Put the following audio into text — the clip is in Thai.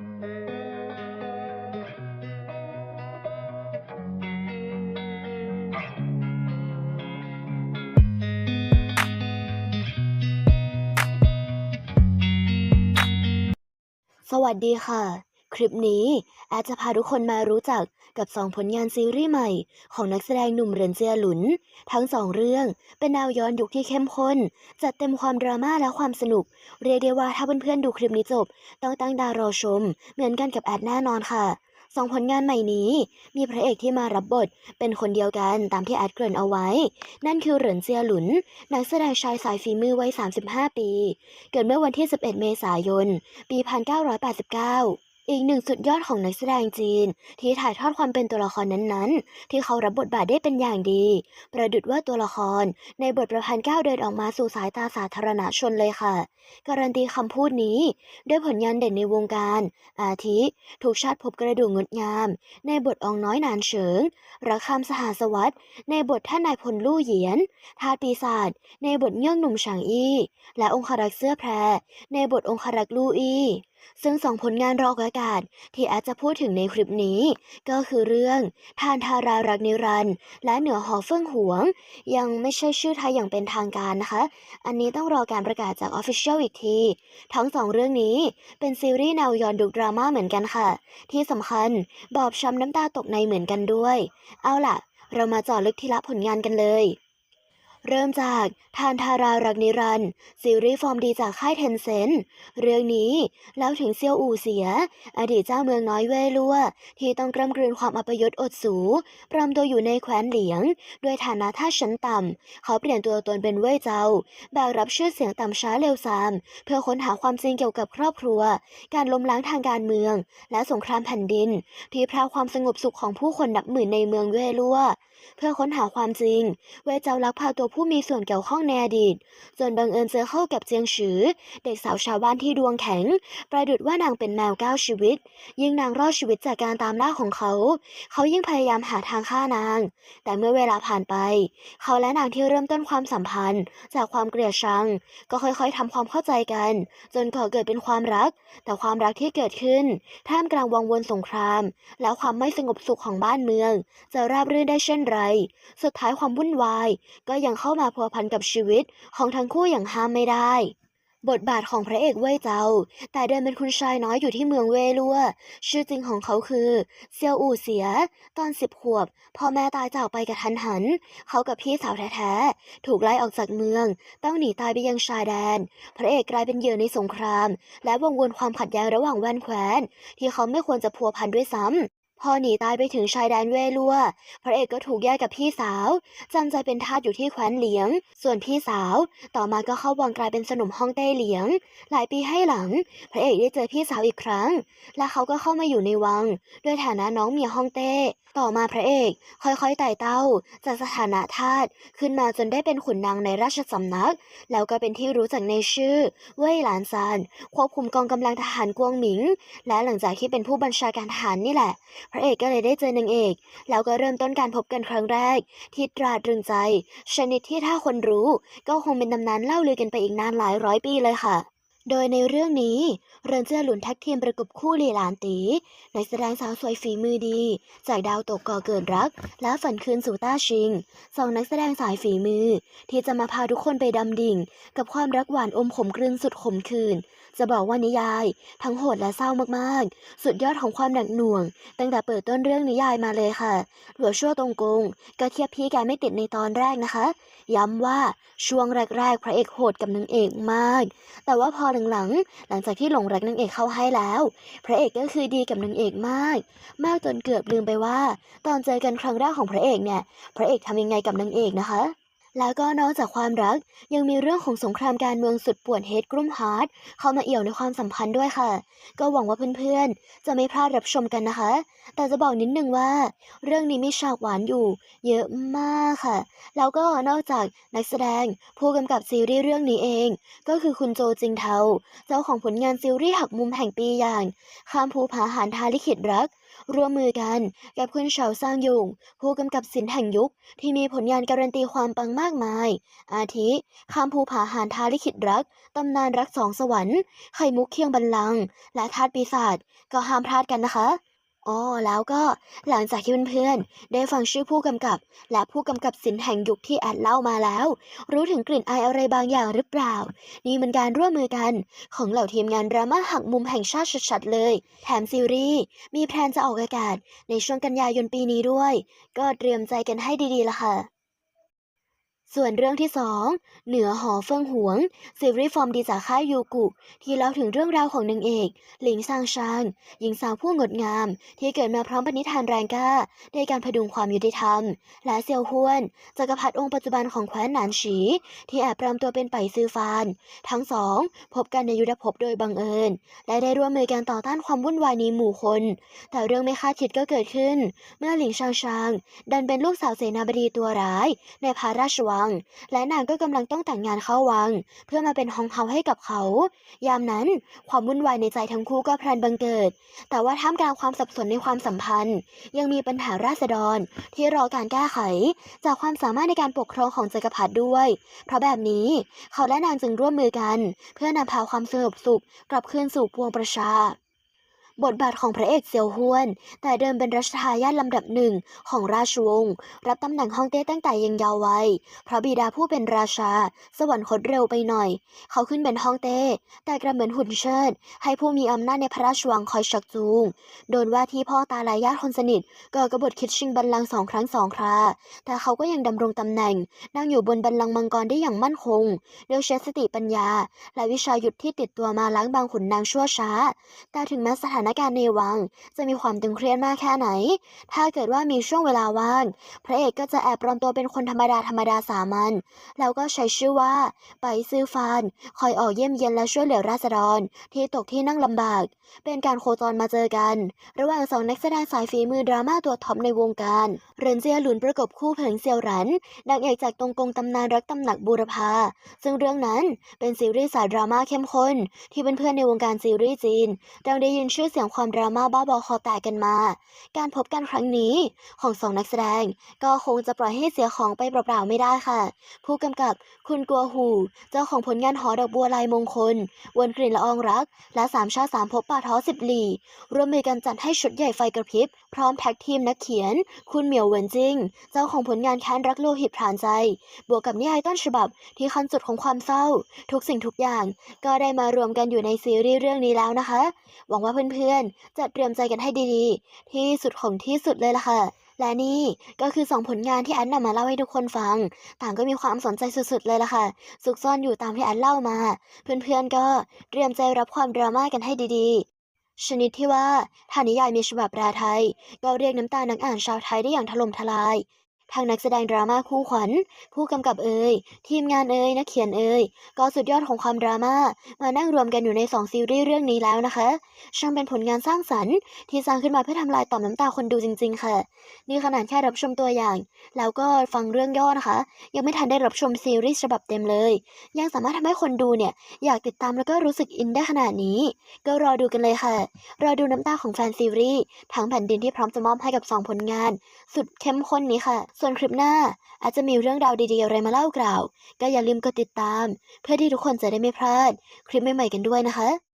สวัสดีค่ะ คลิปนี้แอดจะพาทุกคนมารู้จักกับ2ผลงานซีรีส์ใหม่ ของนักแสดงหนุ่มเหรินเจียหลุน ทั้ง2เรื่องเป็นแนวย้อนยุคที่เข้มข้น จัดเต็มความดราม่าและความสนุก เรียกได้ว่าถ้าเพื่อนๆดูคลิปนี้จบ ต้องตั้งตารอชม เหมือนกันกับแอดแน่นอนค่ะสองผลงานใหม่นี้ มีพระเอกที่มารับบท เป็นคนเดียวกันตามที่แอดเกริ่นเอาไว้ นั่นคือเหรินเจียหลุน นักแสดงชายสายฝีมือวัย 35 ปี เกิดเมื่อวันที่ 11 เมษายน ปี 1989 อีกหนึ่งสุดยอดของนักแสดงจีน ที่ถ่ายทอดความเป็นตัวละครนั้นๆ ที่เขารับบทบาทได้เป็นอย่างดี ประดุดว่าตัวละคร ในบทประพันธ์ก้าวเดินออกมาสู่สายตาสาธารณชนเลยค่ะ การันตีคำพูดนี้ ด้วยผลงานเด่นในวงการ อาทิ ถูกชาติพบกระดูกงดงาม ในบทองน้อยนานเฉิงรักคำสหสวัสด์ในบทท่านนายพลลู่เหยียนทาปีศาจในบทเงื่องหนุ่มฉางอี้ และองครักษ์เสื้อแพร ในบทองครักษ์ลู่อี้ ซึ่งสองผลงานรอกอากาศที่แอดจะพูดถึงในคลิปนี้ ก็คือเรื่องทานทารารักนิรันด์และเหนือหอเฟื่องหวง ยังไม่ใช่ชื่อไทยอย่างเป็นทางการนะคะ อันนี้ต้องรอการประกาศจาก Official อีกที ทั้งสองเรื่องนี้เป็นซีรีส์แนวย้อนยุดราม่าเหมือนกันค่ะ ที่สำคัญบอบช้ำน้ำตาตกในเหมือนกันด้วย เอาล่ะ เรามาเจาะลึกทีละผลงานกันเลย เริ่มจากทานทารารักนิรันด์ซีรีส์ฟอร์มดีจากค่ายเทนเซนเรื่องนี้เล่าถึงเซียวอู่เสีย อดีตเจ้าเมืองน้อยเว่ยลั่วที่ต้องกล้ำกลืนความอัปยศอดสูปลอมตัวอยู่ในแคว้นเหลียง ด้วยฐานะท่าชั้นต่ำ เขาเปลี่ยนตัวตนเป็นเว่ยเจ้าแบกรับชื่อเสียงต่ำช้าเร็วซาม เพื่อค้นหาความจริงเกี่ยวกับครอบครัว การล้มล้างทางการเมือง และสงครามแผ่นดิน ที่พราความสงบสุขของผู้คนนับหมื่นในเมืองเว่ยลั่ว เพื่อค้นหาความจริงเว่ยเจ้าลักพาตัวผู้มีส่วนเกี่ยวข้องในอดีต จนบังเอิญเจอเข้ากับเจียงฉือ เด็กสาวชาวบ้านที่ดวงแข็ง ประดุดว่านางเป็นแมวเก้าชีวิต ยิ่งนางรอดชีวิตจากการตามล่าของเขา เขายิ่งพยายามหาทางฆ่านาง แต่เมื่อเวลาผ่านไป เขาและนางที่เริ่มต้นความสัมพันธ์ จากความเกลียดชัง ก็ค่อยๆทำความเข้าใจกัน จนก่อเกิดเป็นความรัก แต่ความรักที่เกิดขึ้นท่ามกลางวังวนสงคราม และความไม่สงบสุขของบ้านเมือง จะราบรื่นได้เช่นไร สุดท้ายความวุ่นวาย ก็ยังเข้ามาพัวพันกับชีวิตของทั้งคู่อย่างห้ามไม่ได้ บทบาทของพระเอกเว่ยเจ้า แต่เดิมเป็นคุณชายน้อยอยู่ที่เมืองเว่ยลัวชื่อจริงของเขาคือเซียวอู่เสีย ตอนสิบขวบพ่อแม่ตายจากไปกระทันหัน เขากับพี่สาวแท้ๆถูกไล่ออกจากเมือง ต้องหนีตายไปยังชายแดน พระเอกกลายเป็นเหยื่อในสงคราม และวงวนความขัดแย้งระหว่างแว่นแคว้นที่เขาไม่ควรจะพัวพันด้วยซ้ำ พอหนีตายไปถึงชายแดนเวลัว พระเอกก็ถูกแยกกับพี่สาวจำใจเป็นทาสอยู่ที่แคว้นเหลียง ส่วนพี่สาว ต่อมาก็เข้าวังกลายเป็นสนมฮ่องเต้เหลียง หลายปีให้หลัง พระเอกได้เจอพี่สาวอีกครั้ง และเขาก็เข้ามาอยู่ในวัง ด้วยฐานะน้องเมียฮ่องเต้ ต่อมาพระเอก ค่อยๆไต่เต้า จากสถานะทาสขึ้นมาจนได้เป็นขุนนางในราชสำนัก แล้วก็เป็นที่รู้จักในชื่อ เว่ยหลานซานควบคุมกองกำลังทหารกวงหมิง และหลังจากที่เป็นผู้บัญชาการทหารนี่แหละพระเอกก็เลยได้เจอนางเอก แล้วก็เริ่มต้นการพบกันครั้งแรก ที่ตราตรึงใจ ชนิดที่ถ้าคนรู้ ก็คงเป็นตำนานเล่าลือกันไปอีกนานหลายร้อยปีเลยค่ะ โดยในเรื่องนี้เรินเจ้าหลุนแท็กทีมประกบคู่หลีหลานตีนักแสดงสาวสวยฝีมือดี จากดาวตกก่อเกิดรัก และฝันคืนสู่ต้าชิงสองนักแสดงสายฝีมือ ที่จะมาพาทุกคนไปดำดิ่ง กับความรักหวานอมขมกลืนสุดขมขื่นจะบอกว่านิยาย ทั้งโหดและเศร้ามากๆ สุดยอดของความหนักหน่วง ตั้งแต่เปิดต้นเรื่องนิยายมาเลยค่ะ หลัวชั่วตรงกงก็เทียบพี่แกไม่ติดในตอนแรกนะคะ ย้ำว่าช่วงแรกๆ พระเอกโหดกับนางเอกมาก แต่ว่าพอหลังๆ หลังจากที่หลงรักนางเอกเข้าให้แล้ว พระเอกก็คือดีกับนางเอกมาก มากจนเกือบลืมไปว่า ตอนเจอกันครั้งแรกของพระเอกเนี่ย พระเอกทำยังไงกับนางเอกนะคะ แล้วก็นอกจากความรักยังมีเรื่องของสงครามการเมืองสุดปวดเฮดกรุ่มฮาร์ดเข้ามาเอี่ยวในความสัมพันธ์ด้วยค่ะ ก็หวังว่าเพื่อนๆ จะไม่พลาดรับชมกันนะคะ แต่จะบอกนิดนึงว่า เรื่องนี้มีฉากหวานอยู่ เยอะมากค่ะ แล้วก็นอกจากนักแสดงผู้กำกับซีรีส์เรื่องนี้เอง ก็คือคุณโจจิงเทาเจ้าของผลงานซีรีส์หักมุมแห่งปีอย่างข้ามภูผาหานทาลิขิตรัก ร่วมมือกันกับคุณเฉาซางยุงผู้กำกับสินแห่งยุค ที่มีผลงานการันตีความปังมากมาย อาทิข้ามภูผาหานทาลิขิตรัก ตำนานรักสองสวรรค์ ไข่มุกเคียงบันลัง และทาตปีศาจก็ห้ามพลาดกันนะคะ อ๋อแล้วก็หลังจากที่เพื่อนๆได้ฟังชื่อผู้กำกับ และผู้กำกับสินแห่งยุคที่แอดเล่ามาแล้ว รู้ถึงกลิ่นอายอะไรบางอย่างหรือเปล่า นี่มันการร่วมมือกัน ของเหล่าทีมงานดราม่าหักมุมแห่งชาติชัดๆเลย แถมซีรีส์มีแพลนจะออกอากาศในช่วงกันยายนปีนี้ด้วย ก็เตรียมใจกันให้ดีๆละค่ะ ส่วนเรื่องที่สองเหนือหอเฟิงหวงซีรีส์ฟอร์มดีจากค่ายยูกุ ที่เล่าถึงเรื่องราวของนางเอก หลิงซางชางหญิงสาวผู้งดงาม ที่เกิดมาพร้อมปณิธานแรงกล้าในการพดุงความยุติธรรม และเซียวฮวนจักรพรรดิองค์ปัจจุบันของแคว้นหนานฉี ที่แอบปลอมตัวเป็นไปซือฟาน ทั้งสอง พบกันในยุทธภพโดยบังเอิญ และได้ร่วมมือกันต่อต้านความวุ่นวายในหมู่คน แต่เรื่องไม่คาดคิดก็เกิดขึ้น เมื่อหลิงชางชางดันเป็นลูกสาวเสนาบดีตัวร้าย ในพระราชวัง และนางก็กำลังต้องแต่งงานเข้าวัง เพื่อมาเป็นฮองเฮาให้กับเขา ยามนั้นความวุ่นวายในใจทั้งคู่ก็พลันบังเกิด แต่ว่าท่ามกลางความสับสนในความสัมพันธ์ ยังมีปัญหาราษฎร ที่รอการแก้ไข จากความสามารถในการปกครองของจักรพรรดิด้วย เพราะแบบนี้เขาและนางจึงร่วมมือกัน เพื่อนำพาความสงบสุขกลับคืนสู่ปวงประชา บทบาทของพระเอกเซียวฮวน แต่เดิมเป็นรัชทายาทลำดับหนึ่งของราชวงศ์รับตำแหน่งฮ่องเต้ตั้งแต่ยังเยาว์วัยเพราะบิดาผู้เป็นราชา สวรรคตเร็วไปหน่อย เขาขึ้นเป็นฮ่องเต้แต่กระเหมือนหุ่นเชิด ให้ผู้มีอำนาจในพระราชวังคอยชักจูง โดนว่าที่พ่อตาและญาติคนสนิทก่อกบฏคิดชิงบัลลังก์สองครั้งสองครา แต่เขาก็ยังดำรงตำแหน่ง นั่งอยู่บนบัลลังก์มังกรได้อย่างมั่นคงด้วยใช้สติปัญญา และวิชายุทธที่ติดตัวมาล้างบางขุนนางชั่วช้า แต่ถึงแม้สถานการณ์ในวัง จะมีความตึงเครียดมากแค่ไหน ถ้าเกิดว่ามีช่วงเวลาว่าง พระเอกก็จะแอบปลอมตัวเป็นคนธรรมดาธรรมดาสามัญแล้วก็ใช้ชื่อว่า ไปซื้อฟาน คอยออกเยี่ยมเยียนและช่วยเหลือราษฎร ที่ตกที่นั่งลำบาก เป็นการโคจรมาเจอกัน ระหว่างสองนักแสดงสายฝีมือดราม่าตัวท็อปในวงการเรินเจียหลุนประกบคู่เผิงเซียวหรันนางเอกจากตรงกงตำนานรักตำหนักบูรพาซึ่งเรื่องนั้นเป็นซีรีส์สายดราม่าเข้มข้นที่เพื่อนๆในวงการซีรีส์จีนเราได้ยินชื่อเสียงความดราม่าบ้าบอคอแตกกันมา การพบกันครั้งนี้ของสองนักแสดง ก็คงจะปล่อยให้เสียของไปเปล่าๆไม่ได้ค่ะ ผู้กำกับคุณกัวหู เจ้าของผลงานหอดอกบัวลายมงคล วนกลิ่นละอองรัก และสามชาสามภพป่าท้อสิบหลี่ร่วมมือกันจัดให้ชุดใหญ่ไฟกระพริบ พร้อมแท็กทีมนักเขียน คุณเหมียวเหวินจิง เจ้าของผลงานแค้นรักโลหิตพรานใจ บวกกับนิยายต้นฉบับที่ขันสุดของความเศร้า ทุกสิ่งทุกอย่าง ก็ได้มารวมกันอยู่ในซีรีส์เรื่องนี้แล้วนะคะ หวังว่าเพื่อนๆ จะเตรียมใจกันให้ดีๆ ที่สุดของที่สุดเลยล่ะค่ะ และนี่ก็คือสองผลงานที่แอนนำมาเล่าให้ทุกคนฟัง ต่างก็มีความสนใจสุดๆเลยล่ะค่ะซุกซ่อนอยู่ตามที่แอนเล่ามา เพื่อนๆก็เตรียมใจรับความดราม่ากันให้ดีๆ ชนิดที่ว่าถ้านิยายมีฉบับแปลไทย ก็เรียกน้ำตานักอ่านชาวไทยได้อย่างถล่มทลาย ทางนักแสดงดราม่าคู่ขวัญ ผู้กำกับเอ่ยทีมงานเอ่ยนักเขียนเอ่ยก็สุดยอดของความดราม่ามานั่งรวมกันอยู่ในสองซีรีส์เรื่องนี้แล้วนะคะช่างเป็นผลงานสร้างสรรค์ ที่สร้างขึ้นมาเพื่อทำลายต่อมน้ำตาคนดูจริง ๆ ค่ะ นี่ขนาดแค่รับชมตัวอย่าง แล้วก็ฟังเรื่องย่อนะคะ ยังไม่ทันได้รับชมซีรีส์ฉบับเต็มเลย ยังสามารถทำให้คนดูเนี่ยอยากติดตามแล้วก็รู้สึกอินได้ขนาดนี้ ก็รอดูกันเลยค่ะรอดูน้ำตาของแฟนซีรีส์ทั้งแผ่นดินที่พร้อมจะมอบให้กับสองผลงาน สุดเข้มข้นนี้ค่ะส่วนคลิปหน้าอาจจะมีเรื่องราวดีๆอะไรมาเล่ากล่าว ก็อย่าลืมกดติดตาม เพื่อที่ทุกคนจะได้ไม่พลาด คลิปใหม่ๆกันด้วยนะคะ